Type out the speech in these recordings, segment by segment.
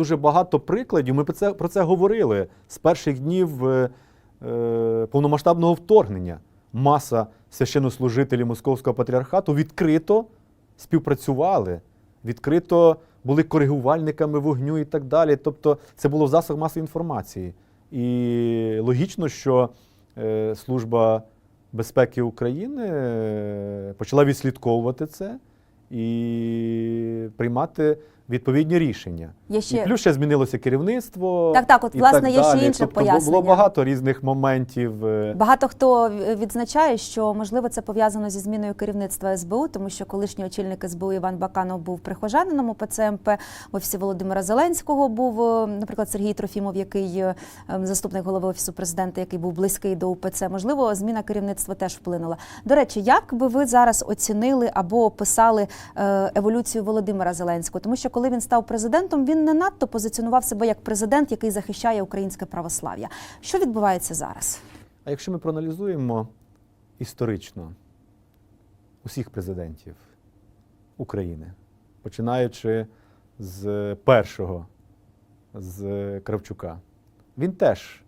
Дуже багато прикладів. Ми про це, про це говорили з перших днів е, е, повномасштабного вторгнення. Маса священнослужителів Московського патріархату відкрито співпрацювали, відкрито були коригувальниками вогню і так далі. Тобто це було в засобах масової інформації. І логічно, що е, Служба безпеки України е, почала відслідковувати це і приймати відповідні рішення. Є ще І плюс ще змінилося керівництво. Так, так, от, власне, так є ще інше тобто, пояснення. Було багато різних моментів. е, Багато хто відзначає, що можливо це пов'язано зі зміною керівництва СБУ, тому що колишній очільник СБУ Іван Баканов був прихожанином у ПЦМП. В офісі Володимира Зеленського був, е, наприклад, Сергій Трофімов, який е, заступник голови офісу президента, який був близький до УПЦ. Можливо, зміна керівництва теж вплинула. До речі, як би ви зараз оцінили або описали еволюцію Володимира Зеленського? Тому що коли він став президентом, він не надто позиціонував себе як президент, який захищає українське православ'я. Що відбувається зараз? А якщо ми проаналізуємо історично усіх президентів України, починаючи з першого, з Кравчука, він теж,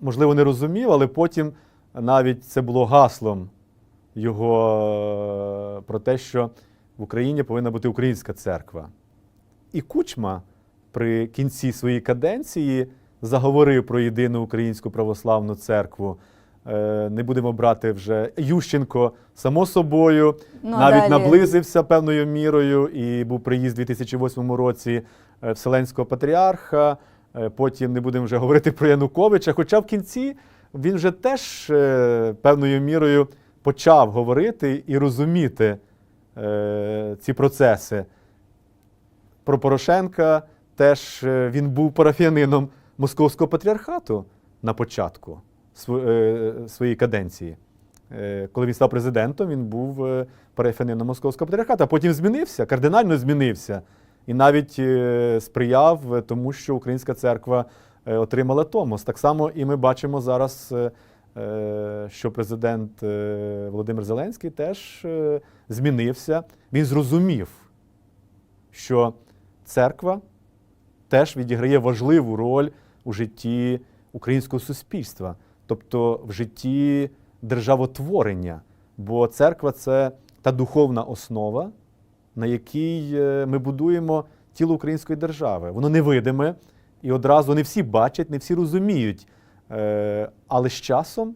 можливо, не розумів, але потім навіть це було гаслом його е, про те, що в Україні повинна бути українська церква. І Кучма при кінці своєї каденції заговорив про єдину українську православну церкву. Е, Не будемо брати вже Ющенко, само собою, Ну, навіть далі? наблизився певною мірою, і був приїзд у 2008 році е, Вселенського патріарха. Е, Потім не будемо вже говорити про Януковича. Хоча в кінці він вже теж певною мірою почав говорити і розуміти ці процеси. Про Порошенка теж е, він був парафіянином Московського патріархату на початку е, своєї каденції. Е, Коли він став президентом, він був е, парафіянином Московського патріархату, а потім змінився, кардинально змінився. І навіть е, сприяв тому, що Українська церква е, отримала Томос. Так само і ми бачимо зараз, е, е, що президент е, Володимир Зеленський теж е, змінився. Він зрозумів, що церква теж відіграє важливу роль у житті українського суспільства, тобто в житті державотворення. Бо церква це та духовна основа, на якій е, ми будуємо тіло української держави. Воно невидиме, і одразу не всі бачать, не всі розуміють. Е, Але з часом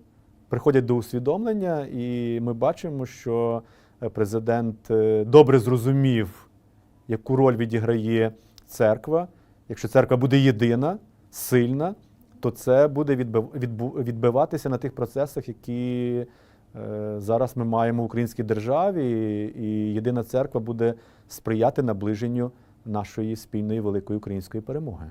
приходять до усвідомлення, і ми бачимо, що е, президент е, добре зрозумів, яку роль відіграє церква. Якщо церква буде єдина, сильна, то це буде відбиватися на тих процесах, які зараз ми маємо в українській державі, і єдина церква буде сприяти наближенню нашої спільної великої української перемоги.